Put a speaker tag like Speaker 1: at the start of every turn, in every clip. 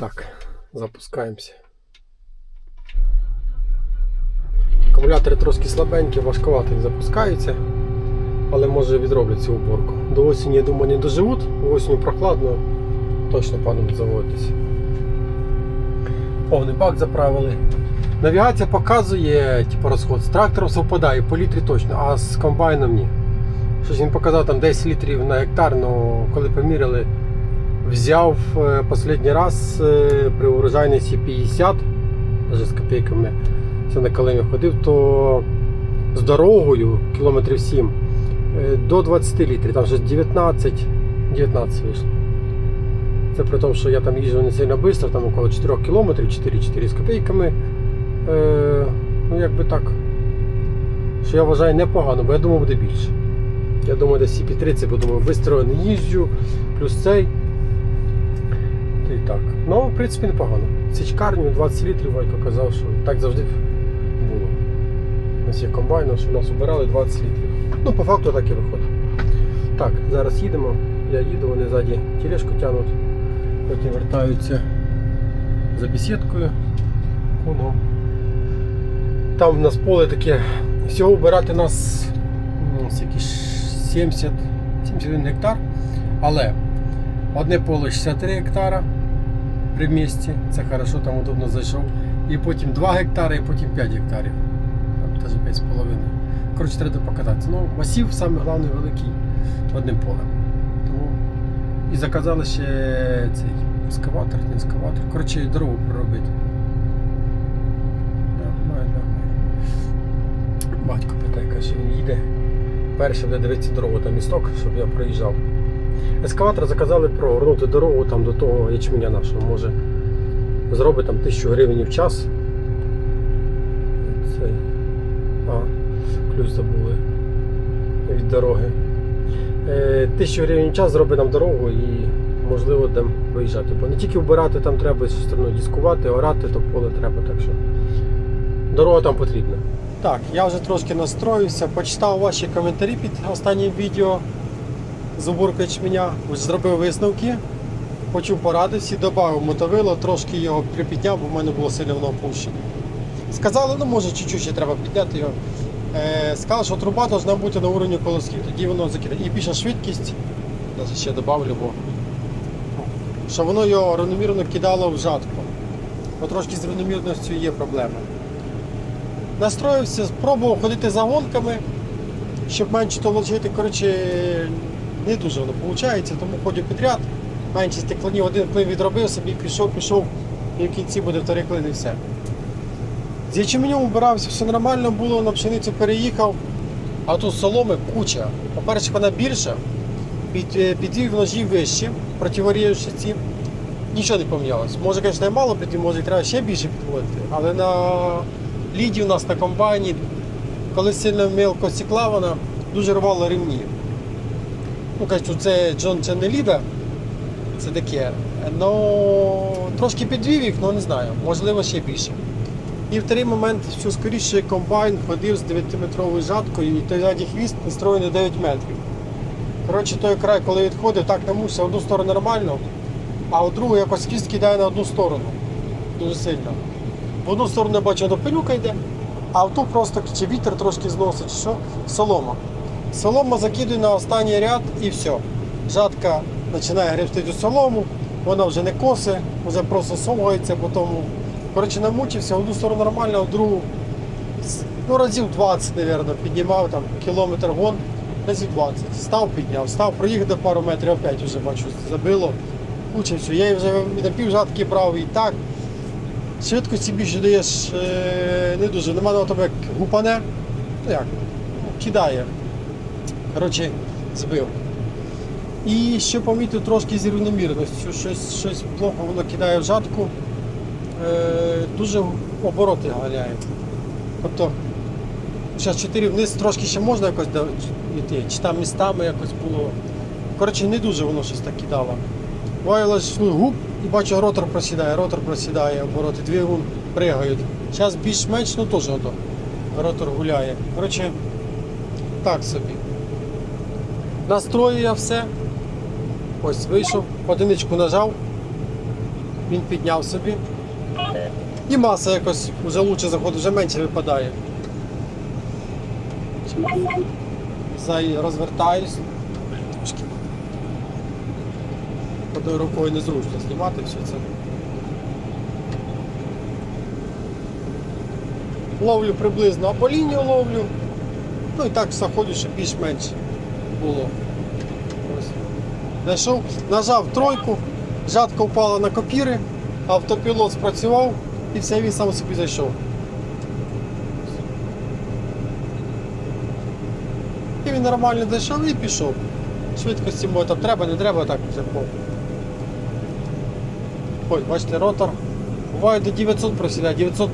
Speaker 1: Так, запускаємося. Акумулятори трошки слабенькі, важковато їх запускаються, але може відроблять цю уборку. До осені, я думаю, не доживуть, осінню прохладно, точно падуть заводитися. Повний бак заправили. Навігація показує типу, розход. З трактором совпадає, по літрі точно, а з комбайном ні. Щось він показав там 10 літрів на гектар, але коли поміряли, взяв е, останній раз е, при урожайності 50, навіть з копійками, це на Калимі ходив, то з дорогою кілометрів 7 е, до 20 літрів, там вже 19, 19 вийшло. Це при тому, що я там їжджу не сильно швидко, там около 4 кілометрів, 4-4 з копійками. Е, ну якби так. Що я вважаю непогано, бо я думав буде більше. Я думаю, десь CP30, бо думаю, не їжджу, плюс цей. Та так. Ну, в принципі, непогано. Січкарню 20 літрів Вайко казав, що так завжди було. У нас є комбайно, що нас обирали 20 літрів. Ну, по факту так і виходить. Так, зараз їдемо. Я їду, вони ззаді тележку тягнуть, потім вертаються за бесідкою. Воно. Там в нас поле таке. Всього вбирати нас м, 70, 71 гектар. Але одне поле 63 гектара при місті. Це хорошо, там удобно зайшов. І потім 2 гектари, і потім 5 гектарів. Там теж 5,5. Коротше, треба покататися. Ну, масів саме головне великий одним полем. Тому і заказали ще цей ескаватор, не ескаватор. Коротше, дорогу проробити. Батько питає, каже, він їде. Перше буде дивитися дорогу там місток, щоб я проїжджав. Ескаватор заказали прогорнути дорогу там до того ячменя нашого. Може зробить там 1000 гривень в час. Цей. А, ключ забули від дороги. Е, 1000 гривень в час зробить нам дорогу і можливо там виїжджати. Бо не тільки вбирати там треба, з сторону дискувати, орати, то поле треба, так що дорога там потрібна. Так, я вже трошки настроївся, почитав ваші коментарі під останнім відео з уборкою ячменя, зробив висновки, почув поради, всі додав мотовило, трошки його припідняв, бо в мене було сильно воно опущено. Сказали, ну може чуть-чуть ще треба підняти його. Е, сказали, що труба повинна бути на уровні колосків, тоді воно закидає. І більша швидкість, навіть ще додавлю, бо що воно його рівномірно кидало в жатку. Бо трошки з рівномірністю є проблеми. Настроївся, спробував ходити за гонками, щоб менше толочити. Коротше, не дуже воно виходить, тому ходю підряд. Менше стеклонів, один клин відробив собі, пішов, пішов, і в кінці буде вторий клин і все. З ячменем убирався, все нормально було, на пшеницю переїхав, а тут соломи куча. По-перше, вона більша, під, е, підвів ножі вищі, противоріючи ці. Нічого не помінялось. Може, звісно, я мало підвів, може і треба ще більше підводити, але на ліді у нас на комбайні, коли сильно мелко сікла вона, дуже рвала ремні. Ну, кажуть, це Джон це не ліда, це таке. Ну, трошки підвів їх, ну не знаю, можливо ще більше. І в такий момент, що скоріше комбайн ходив з 9-метровою жаткою і той задній хвіст настроєний 9 метрів. Коротше, той край, коли відходив, так намувся в одну сторону нормально, а у другу якось хвіст кидає на одну сторону. Дуже сильно. В одну сторону я бачу, до пилюка йде, а в ту просто чи вітер трошки зносить, що солома. Солома закидує на останній ряд і все. Жатка починає гребсти цю солому, вона вже не косе, вже просто совгається, бо тому. Коротше, намучився, в одну сторону нормально, а в другу ну, разів 20, мабуть, піднімав там кілометр гон, разів 20. Став, підняв, став, проїхав до пару метрів, опять вже бачу, забило. Мучився. Я вже на пів жатки брав і так. Швидкості більше даєш е, не дуже. Нема на тебе як гупане. Ну як, ну, кидає. Коротше, збив. І ще помітив трошки з рівномірністю. Щось, щось плохо воно кидає в жатку. Е, дуже обороти ганяє. Тобто, зараз 4 вниз трошки ще можна якось йти, чи там містами якось було. Коротше, не дуже воно щось так кидало. Ваялось ну, губ і бачу, ротор просідає, ротор просідає, обороти, двигун пригають. Зараз більш-менш, ну теж. Ротор гуляє. Коротше, так собі. Настрою я все. Ось вийшов, одиничку нажав. він підняв собі. І маса якось вже лучше заходить, вже менше випадає. Розвертаюсь. Трошки. Одною рукою незручно знімати все це. Ловлю приблизно або лінію ловлю. Ну і так заходжу, щоб більш-менш було. Ось. Нажав тройку, жатка впала на копіри, автопілот спрацював і все, він сам собі зайшов. І він нормально зайшов і пішов. Швидкості може там треба, не треба, так вже по. Ой, бачите, ротор. Буває до 900 просідає, 900.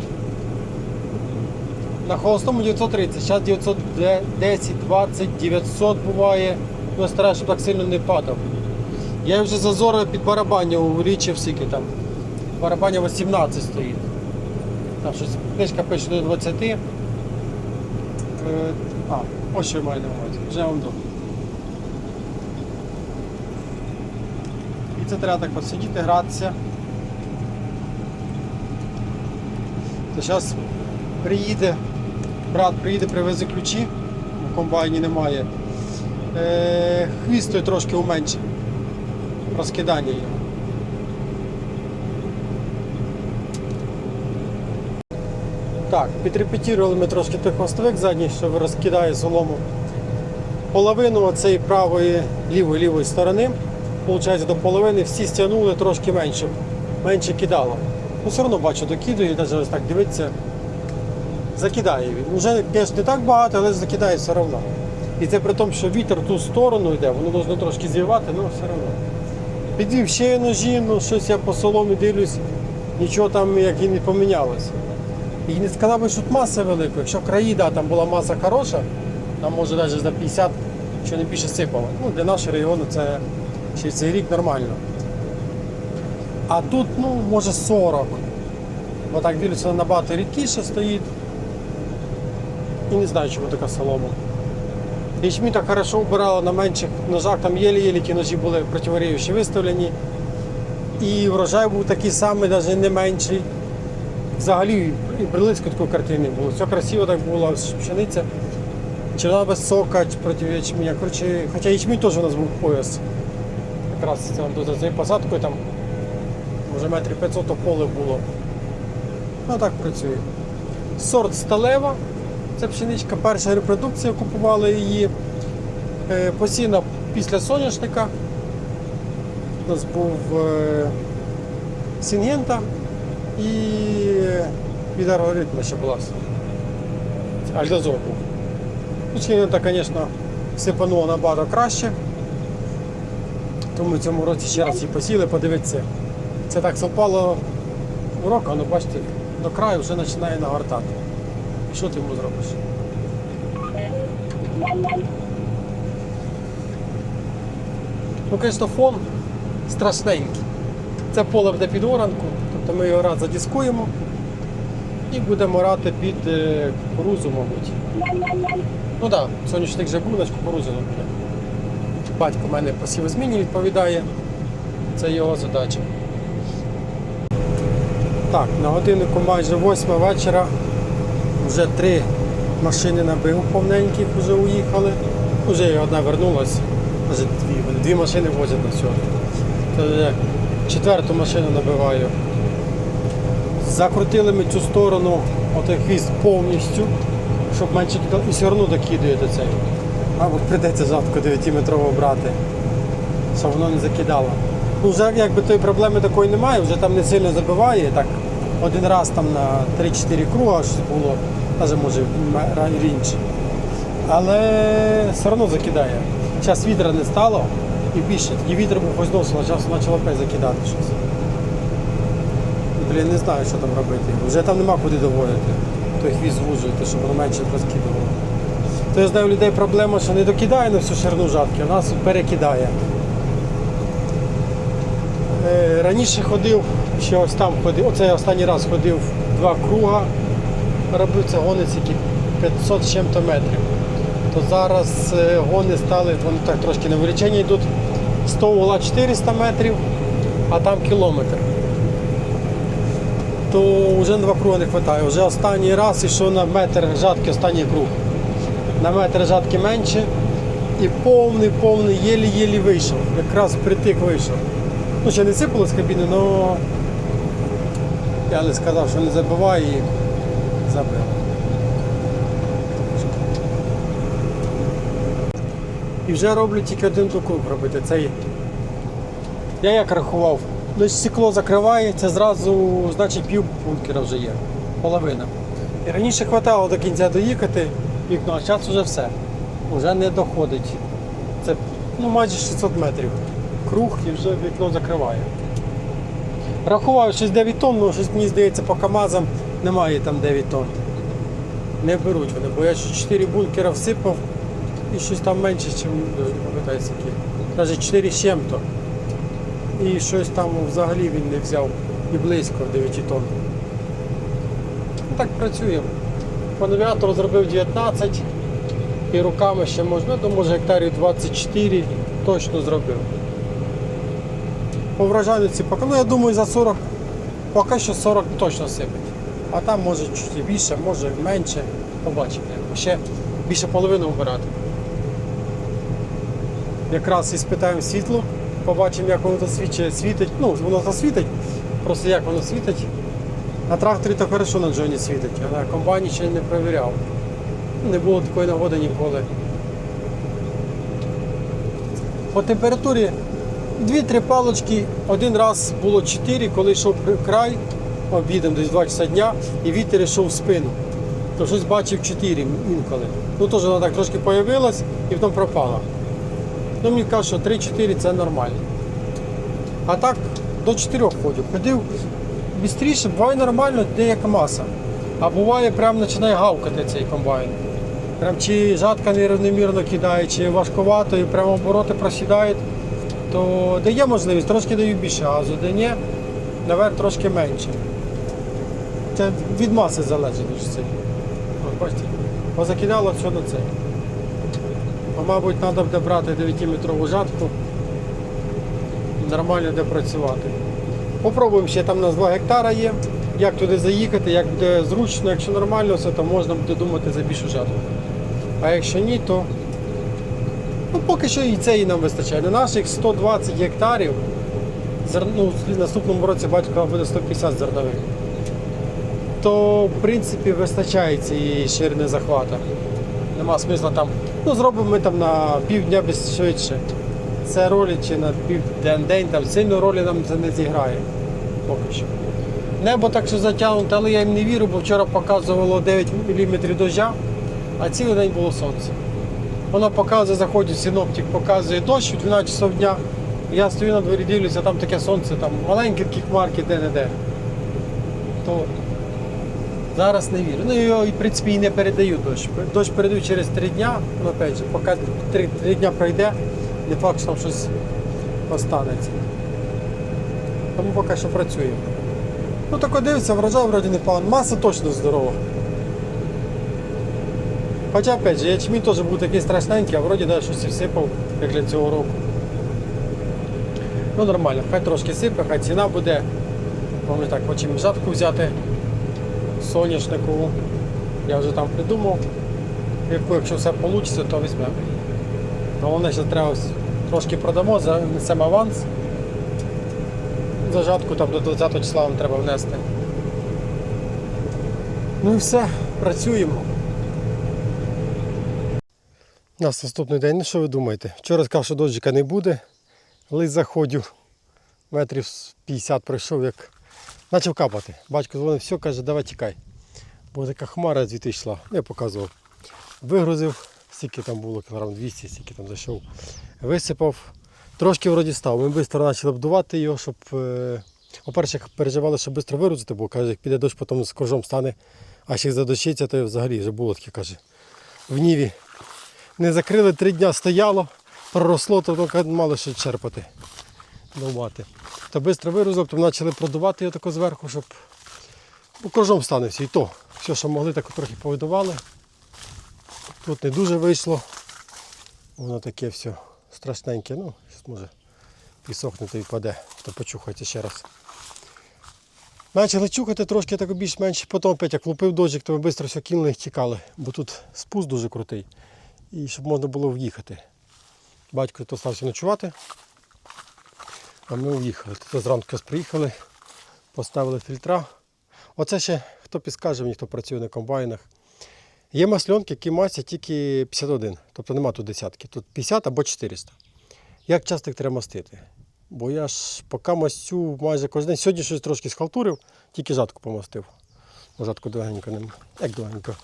Speaker 1: На холостому 930, зараз 910, 20, 900 буває. Ну, я стараюся, щоб так сильно не падав. Я вже зазори під барабаню увеличив скільки там. Барабаня 18 стоїть. Там щось книжка пише до 20. Е, а, ось що я маю на увазі. Вже вам до. І це треба так посидіти, гратися. То зараз приїде, брат приїде, привезе ключі, у комбайні немає. Е, хвіст той трошки уменшив. Розкидання його. Так, підрепетірували ми трошки той хвостовик задній, що розкидає солому. Половину оцеї правої, лівої лівої сторони, виходить, до половини всі стягнули трошки менше, менше кидало. Ну, все одно бачу, докидує, навіть ось так дивиться, закидає він. Уже, звісно, не так багато, але закидає все одно. І це при тому, що вітер в ту сторону йде, воно должно трошки зірвати, але все одно. Підвів ще ножі, ну щось я по соломі дивлюсь, нічого там як і не помінялося. І не сказав би, що тут маса велика. Якщо краї, да, там була маса хороша, там може навіть за 50, що не більше сипало. Ну, для нашого регіону це ще цей рік нормально. А тут, ну, може 40. Бо так дивлюся, набагато рідкіше стоїть. І не знаю, чому така солома. Ячмінь так хорошо вбирала на менших ножах, там єлі-єлі ті ножі були противоріючі виставлені. І врожай був такий самий, навіть не менший. Взагалі і близько такої картини було. Все красиво так було, пшениця. Червона без сока проти ячменя. Коротше, хоча ячмінь теж у нас був пояс. Якраз тут за цією посадкою там може метрів 500 поле було. Ну так працює. Сорт сталева. Це пшеничка, перша репродукція, купували її. Е, Посіяна після соняшника. У нас був е, Сінгента і від алгоритму ще була. Альдозор був. Ну, Сінгента, звісно, сипануло набагато краще. Тому в цьому році ще раз її посіли, подивитися. Це так совпало у року, але бачите, до краю вже починає нагортати. Що ти йому зробиш? Ну, звісно, фон страшненький. Це поле буде під оранку, тобто ми його раз задіскуємо і будемо рати під е, кукурузу, мабуть. Ну так, да, соняшник вже був, значить кукурузу не буде. Батько в мене посівозмінні відповідає. Це його задача. Так, на годиннику майже 8 вечора. Вже три машини набив повненьких, вже уїхали. Вже одна вернулась. Вже дві, вони дві машини возять на сьогодні. Четверту машину набиваю. Закрутили ми цю сторону, хвіст повністю, щоб менше і все одно докидує до цього. Мабуть, прийдеться жатку 9-метрову брати, щоб воно не закидало. Ну, вже якби тої проблеми такої немає, вже там не сильно забиває. Так, один раз там на 3-4 круга щось було, навіть може раніше. Але все одно закидає. Зараз вітра не стало і більше. Тоді вітер був хоч зносило, зараз почало опять закидати щось. Блін, не знаю, що там робити. Вже там нема куди доводити. Той хвіст звужуєте, щоб воно менше розкидувало. То я знаю, у людей проблема, що не докидає на всю ширину жатки, а нас перекидає. Е, Раніше ходив, ще ось там ходив, оце я останній раз ходив два круга, робив це гони тільки 500 з чим-то метрів. То зараз е, гони стали, вони так трошки на вилічення йдуть 100 угла 400 метрів, а там кілометр. то вже на два круги не вистачає. Вже останній раз ішов на метр жатки, останній круг. На метр жатки менше. І повний, повний, єлі-єлі вийшов. Якраз притик вийшов. Ну, ще не сипало з кабіни, але я не сказав, що не забиває і забив. І вже роблю тільки один круг робити. Цей. Я як рахував, ну, стекло закривається, зразу, значить, пів бункера вже є. Половина. І раніше хватало до кінця доїхати вікно, а зараз вже все. Вже не доходить. Це ну, майже 600 метрів. Круг і вже вікно закриває. Рахував щось 9 тонн, але щось мені здається по КАМАЗам немає там 9 тонн. Не беруть вони, бо я ще 4 бункера всипав і щось там менше, ніж не пам'ятаю. Навіть 4 з чим-то. І щось там взагалі він не взяв і близько 9 тонн. Ну, так працюємо. По навігатору зробив 19 і руками ще можна, ну, може гектарів 24 точно зробив. По врожайності поки, ну я думаю за 40, поки що 40 точно сипить. А там може чуть більше, може менше. Побачимо. Ще більше половини обирати. Якраз і спитаємо світло, побачимо, як воно то світить. Ну, воно то світить, просто як воно світить. На тракторі то хорошо на джоні світить, а на комбайні ще не перевіряв. Не було такої нагоди ніколи. По температурі 2-3 палочки, один раз було 4, коли йшов край, обідом десь 2 часа дня, і вітер йшов в спину. То щось бачив 4 інколи. Ну теж вона так трошки появилась і потім пропала. Ну мені кажуть, що 3-4 це нормально. А так до 4 ходив. Ходив швидше, буває нормально, деяка маса. А буває прям починає гавкати цей комбайн. Прям чи жатка нерівномірно кидає, чи важковато, і прямо обороти просідають, то дає можливість, трошки даю більше газу, де наверх трошки менше. Це від маси залежить дуже сильно. Бачите, позакидало все на це. А мабуть, треба буде брати 9-метрову жатку. Нормально де працювати. Попробуємо ще там у нас 2 гектара є. Як туди заїхати, як буде зручно, якщо нормально все, то можна буде думати за більшу жатку. А якщо ні, то ну, поки що і це і нам вистачає. На наших 120 гектарів ну, в наступному році батько буде 150 зернових. То в принципі вистачає цієї ширини захвата. Нема смисла там. Ну, зробимо ми там на півдня без швидше. Це ролі чи на південь день там сильно ролі нам це не зіграє. Поки що. Небо так що затягнуте, але я їм не вірю, бо вчора показувало 9 мм дождя, а цілий день було сонце. Воно показує, заходить синоптик, показує дощ в 12 часов дня. Я стою на дворі, дивлюся, там таке сонце, там маленькі такі хмарки де-не-де. То зараз не вірю. Ну його, в принципі, і не передаю дощ. Дощ передаю через 3 дня, ну опять же, поки 3, 3 дня пройде, не факт, що там щось останеться. Тому поки що працюємо. Ну так дивиться, врожай вроді не погано. Маса точно здорова. Хоча опять же, ячмінь теж був такий страшненький, а вроді навіть щось і всипав, як для цього року. Ну нормально, хай трошки сипе, хай ціна буде. Можна так хочемо жатку взяти соняшникову. Я вже там придумав. Яку, якщо все вийде, то візьмемо. Головне, що треба трошки продамо, занесемо аванс. За жатку там до 20 числа вам треба внести. Ну і все, працюємо. У нас наступний день, ну що ви думаєте? Вчора сказав, що дощика не буде, лист заходів, метрів 50 пройшов, як почав капати. Батько дзвонив, все, каже, давай тікай. Бо така хмара звідти йшла. Я показував. Вигрузив, скільки там було, кілограм 200, скільки там зайшов. Висипав. Трошки вроді став. Ми швидко почали обдувати його, щоб. е, По-перше, переживали, щоб швидко вирузити, бо каже, як піде дощ, потім з коржом стане, а ще задощиться, то взагалі вже було таке, каже. В Ніві не закрили, три дня стояло, проросло, то каже, мало що черпати, довбати. То швидко вирузили, потім почали продувати його тако зверху, щоб ну, стане всі. І то, все, що могли, так трохи повидували. Тут не дуже вийшло. Воно таке все страшненьке. Ну, може підсохне то і паде, то почухайте ще раз. Почали чухати трошки так більш-менш, потім опять як лупив дощик, то ми швидко все кинули і тікали, бо тут спуск дуже крутий. І щоб можна було в'їхати. Батько то стався ночувати, а ми в'їхали. Тут зранку приїхали, поставили фільтра. Оце ще хто підскаже мені, хто працює на комбайнах. Є масльонки, які масять тільки 51, тобто нема тут десятки, тут 50 або 400. Як часто їх треба мастити? Бо я ж поки мастю майже кожен день. Сьогодні щось трошки схалтурив, тільки жатку помастив. Жатку довгенько не Як довгенько?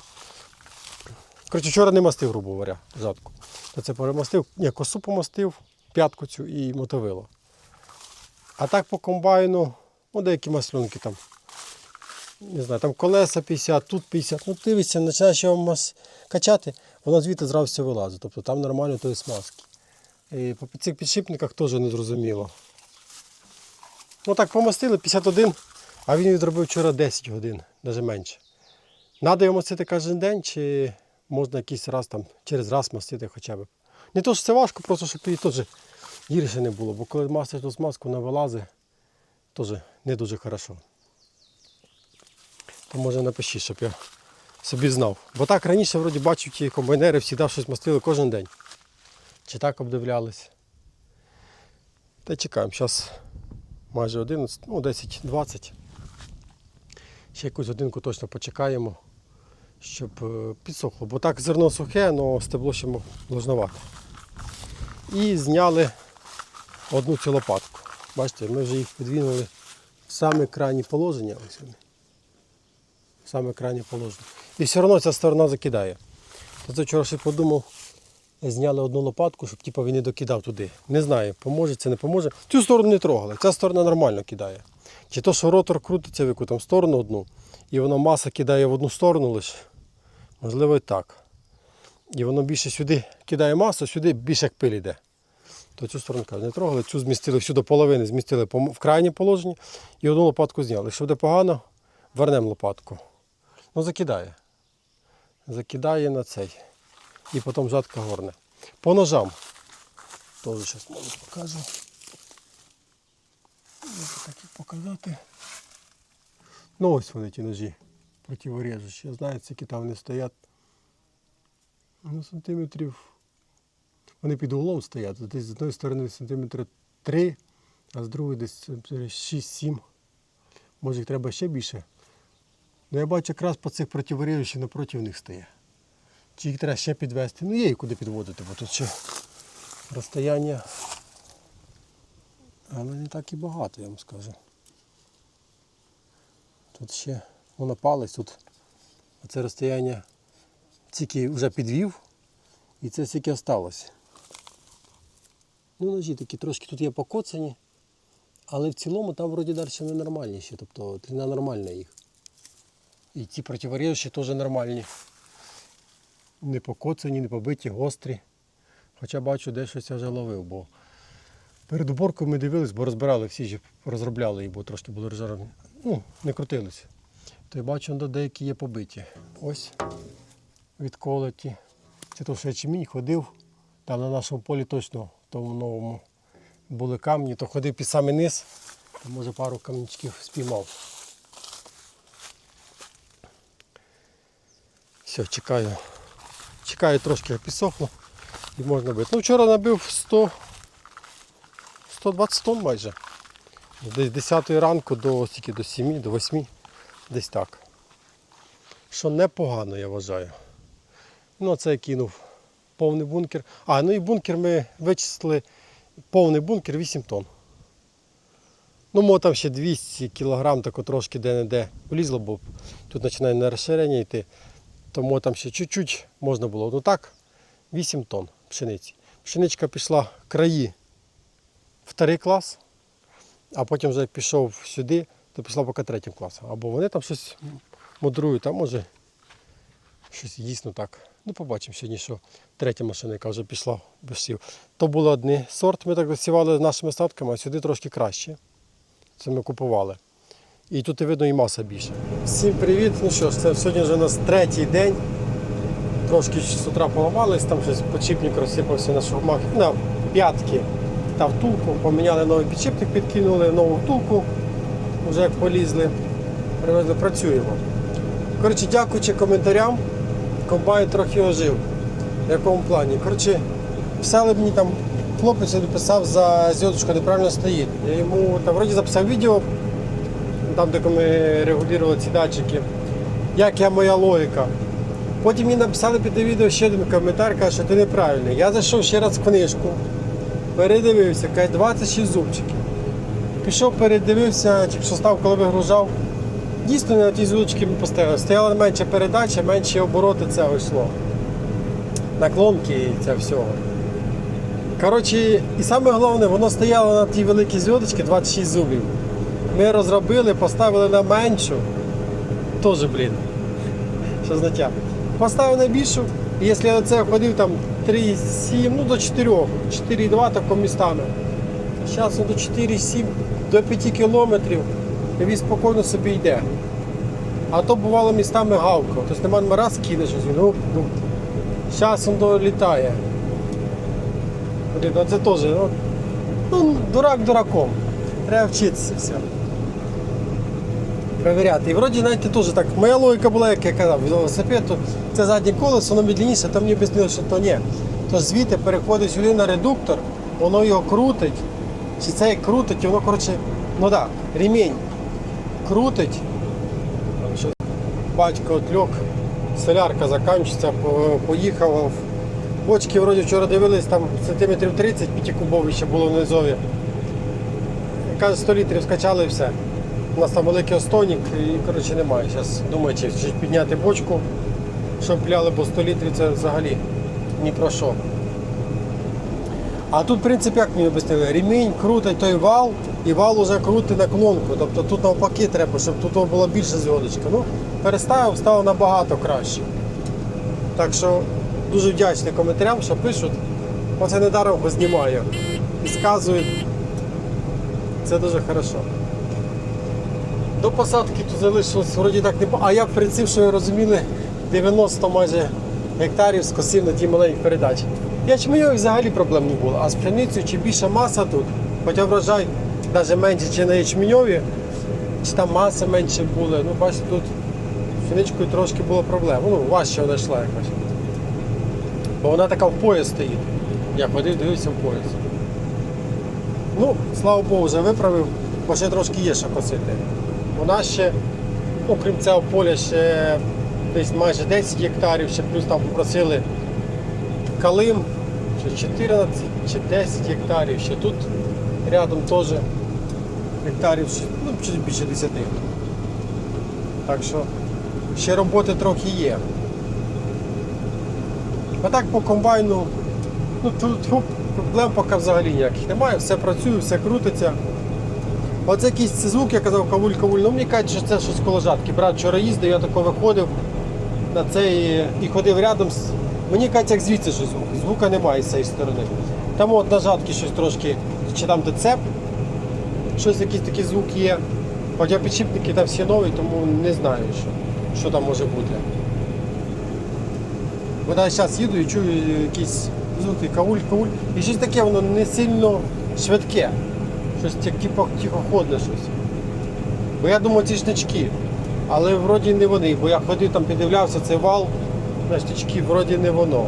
Speaker 1: Коротше, вчора не мастив, грубо говоря, жатку. То це перемастив, ні, косу помастив, п'ятку цю і мотовило. А так по комбайну, ну деякі маслюнки там. Не знаю, там колеса 50, тут 50. Ну дивишся, починаєш його мас... качати, воно звідти зразу все вилазить. Тобто там нормально тої смазки. І по цих підшипниках теж не зрозуміло. Ну так помастили 51, а він відробив вчора 10 годин, навіть менше. Надо його мастити кожен день, чи можна якийсь раз там через раз мастити хоча б. Не то, що це важко, просто щоб її теж гірше не було, бо коли мастиш ту смазку вона вилазить, теж не дуже хорошо. То може напиши, щоб я собі знав. Бо так раніше вроді бачив ті комбайнери, завжди щось мастили кожен день. Чи так обдивлялись. Та чекаємо, зараз майже 11, ну 10-20. Ще якусь годинку точно почекаємо, щоб е, підсохло. Бо так зерно сухе, але стебло ще должновате. І зняли одну цю лопатку. Бачите, ми вже їх підвинули в саме крайнє положення. Ось вони. Саме крайнє положення. І все одно ця сторона закидає. То це вчора ще подумав, зняли одну лопатку, щоб типу, він не докидав туди. Не знаю, поможе це не поможе. Цю сторону не трогали, ця сторона нормально кидає. Чи то, що ротор крутиться в яку там сторону одну, і воно маса кидає в одну сторону лише. Можливо, і так. І воно більше сюди кидає масу, сюди більше як пиль йде. То цю сторону не трогали, цю змістили всю до половини, змістили в крайнє положення і одну лопатку зняли. Якщо буде погано, вернемо лопатку. Ну, закидає. Закидає на цей. І потім жатка горне. По ножам. Теж зараз можу покажу. Можу так і показати. Ну ось вони ті ножі противорежучі. Я знаю, скільки там вони стоять. Ну, сантиметрів. Вони під углом стоять. Десь з одної сторони сантиметри 3, а з другої десь 6-7. Може їх треба ще більше. Ну я бачу якраз по цих противорежучих напроти них стає. Чи їх треба ще підвести? Ну є і куди підводити, бо тут ще розстояння. Але не так і багато, я вам скажу. Тут ще воно палець, тут оце розстояння тільки вже підвів і це стільки осталося. Ну, ножі такі трошки тут є покоцані, але в цілому там вроді далі не нормальні ще, тобто длина нормальна їх. І ті противорежущі теж нормальні. Не покоцані, не побиті, гострі. Хоча бачу, де щось я вже ловив, бо перед уборкою ми дивились, бо розбирали всі ж розробляли бо трошки були розжарені. Ну, не крутилися. То я бачу, де деякі є побиті. Ось відколоті. Це то, що я чимінь ходив. Там на нашому полі точно, в тому новому були камні, то ходив під самий низ, то може пару камінчиків спіймав. Все, чекаю. Чекаю трошки, підсохло і можна бити. Ну, вчора набив 100, 120 тонн майже. Десь з 10 ранку до, стільки, до 7, до 8, десь так. Що непогано, я вважаю. Ну, це я кинув повний бункер. А, ну і бункер ми вичислили повний бункер 8 тонн. Ну, мо там ще 200 кг, тако трошки де-не-де влізло, бо тут починає на розширення йти. Тому там ще чуть-чуть можна було. Ну так, 8 тонн пшениці. Пшеничка пішла краї в старий клас, а потім вже пішов сюди, то пішла поки третім класом. Або вони там щось мудрують, а може щось дійсно так. Ну, побачимо сьогодні, що третя машина, яка вже пішла без сів. То був один сорт, ми так засівали з нашими статками, а сюди трошки краще. Це ми купували. І тут і видно і маса більше. Всім привіт! Ну що ж, це сьогодні вже у нас третій день. Трошки з утра поламались, там щось підшипник розсипався на шурмах, на п'ятки та втулку. Поміняли новий підшипник, підкинули нову втулку, вже як полізли. Привезли, працюємо. Коротше, дякуючи коментарям, комбайн трохи ожив. В якому плані? Коротше, писали мені там, хлопець написав за зв'язочку неправильно стоїть. Я йому там вроді записав відео, там, де ми регулювали ці датчики, як я моя логіка. Потім мені написали під відео ще один коментар, каже, що ти неправильний. Я зайшов ще раз в книжку, передивився, каже, 26 зубчиків. Пішов, передивився, що став, коли вигружав. Дійсно, на ті зубчики ми поставили. Стояла менше передача, менші обороти це йшло. Наклонки і це всього. Коротше, і саме головне, воно стояло на тій великій зв'язочці 26 зубів. Ми розробили, поставили на меншу. Теж, блін. Що означає? Поставив на більшу, і якщо я це ходив там 3,7, ну до 4, 4,2 тако містами. Зараз до 4,7, до 5 кілометрів, і він спокійно собі йде. А то бувало містами гавкав. Тобто нема нема раз кине щось, він оп, ну. Зараз він долітає. Блін, ну це теж, ну, ну, дурак дураком. Треба вчитися все. Перевіряти. І вроді знаєте, теж так. Моя логіка була, як я казав, велосипед, то це заднє колесо, воно медленніше, то мені об'яснили, що то ні. То звідти переходить сюди на редуктор, воно його крутить. Чи це як крутить, і воно, коротше, ну так, да, ремінь крутить. Батько отльок, солярка закінчиться, поїхав. Бочки вроді вчора дивились, там сантиметрів 30 п'ятикубові ще було внизові. Каже, 100 літрів скачали і все. У нас там великий остойник і коротше немає. Зараз думаю, чи підняти бочку, щоб пляли, бо 100 літрів це взагалі ні про що. А тут, в принципі, як мені об'яснили, ремінь крутить той вал, і вал уже крутить наклонку. Тобто тут навпаки треба, щоб тут було більше зв'язочка. Ну, переставив, стало набагато краще. Так що дуже вдячний коментарям, що пишуть. Оце недаром його знімаю. І сказують. Це дуже хорошо. До посадки тут залишилось вроді так не. А я перед цим, що ви розуміли, 90 майже гектарів скосив на тій маленькій передачі. Ячменьові взагалі проблем не було. А з пшеницею чи більша маса тут, хоча врожай навіть менше, чи на ячменьові, чи там маси менше були. Ну, бачите, тут з пшеничкою трошки було проблем. Ну, важче вона йшла якось. Бо вона така в пояс стоїть. Я ходив, дивився в пояс. Ну, слава Богу, вже виправив, бо ще трошки є що косити. Нас ще, окрім цього поля, ще десь майже 10 гектарів, ще плюс там попросили калим, ще 14 чи 10 гектарів, ще тут рядом теж гектарів, ну, чуть більше 10. Так що ще роботи трохи є. А так по комбайну, ну тут проблем поки взагалі ніяких немає, все працює, все крутиться. Оце якийсь звук, я казав, кавуль кавуль. Ну мені кажуть, що це щось коло жатки. Брат вчора їздив, я тако виходив на цей і ходив рядом. Мені кажуть, як звідси щось звук. Звука немає з цієї сторони. Там от на жатки щось трошки, чи там де цеп, щось якийсь такий звук є. Хоча підшипники там всі нові, тому не знаю, що, що там може бути. Бо навіть зараз їду і чую якісь звуки кауль, кауль. І щось таке, воно не сильно швидке. Щось типу тихоходне щось. Бо я думав, ці шнички. Але вроді не вони, бо я ходив там, піддивлявся цей вал на вроді не воно.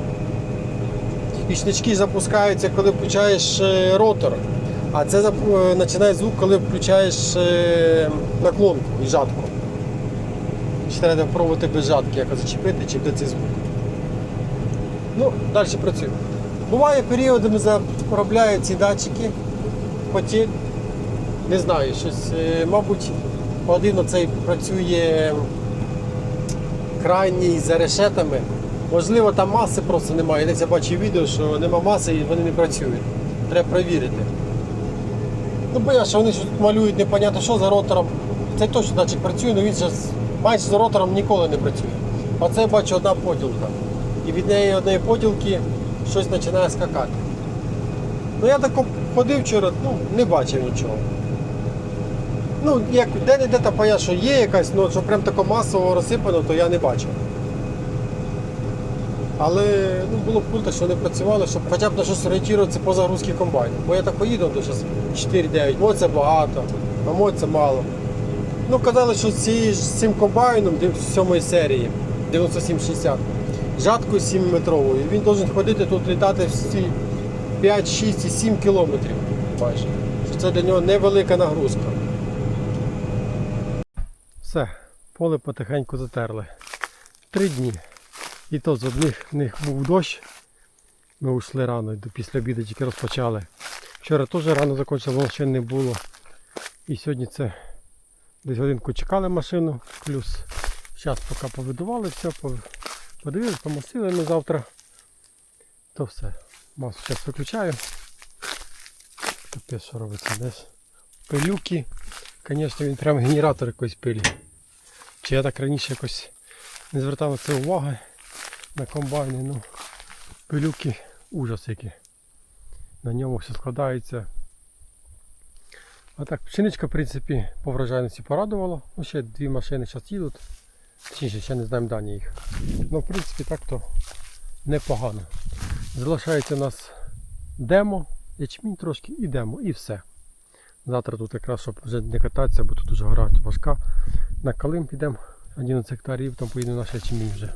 Speaker 1: І запускаються, коли включаєш е, ротор. А це е, починає звук, коли включаєш е, наклонку і жатку. Чи треба пробувати без жатки, як зачепити, чи буде цей звук. Ну, далі працюю. Буває періодами заробляю ці датчики, потім, не знаю, щось, мабуть, один оцей працює крайній за решетами. Можливо, там маси просто немає. Десь я бачив відео, що нема маси і вони не працюють. Треба перевірити. Ну, бо я що вони щось малюють непонятно що за ротором. Це точно датчик працює, але він зараз майже за ротором ніколи не працює. Оце я бачу одна поділка. І від неї однієї поділки щось починає скакати. Ну я тако ходив вчора, ну не бачив нічого. Ну, як де-не-де там поя, що є якась, ну що прям тако масово розсипано, то я не бачив. Але ну, було б круто, що вони працювали, щоб хоча б на щось орієнтуватися по загрузці комбайну. Бо я так поїду, то зараз 4-9, мо це багато, а мо це мало. Ну, казали, що з цим комбайном де- з сьомої серії 9760, жаткою 7 метровою. Він повинен ходити тут літати всі 5, 6 і 7 кілометрів. Майже. Це для нього невелика нагрузка. Все, поле потихеньку затерли. Три дні. І то з одних них був дощ. Ми йшли рано, після обіду тільки розпочали. Вчора теж рано закінчили, воно ще не було. І сьогодні це десь годинку чекали машину, плюс зараз поки повидували все, подивилися, помастили ми завтра. То все. Масу зараз виключаю. Капець, що робиться десь. Пилюки. Звісно, він прям генератор якоїсь пилі. Чи я так раніше якось не звертав на це уваги на комбайні, ну пилюки ужас який. На ньому все складається. А так, пшеничка, в принципі, по врожайності порадувала. Ну, ще дві машини зараз їдуть. Точніше, ще не знаємо дані їх. Ну, в принципі, так то непогано. Залишається у нас демо, ячмінь трошки і демо, і все. Завтра тут якраз, щоб вже не кататися, бо тут вже гора важка. На Калим підемо 11 гектарів, там поїдемо наш чимінь вже.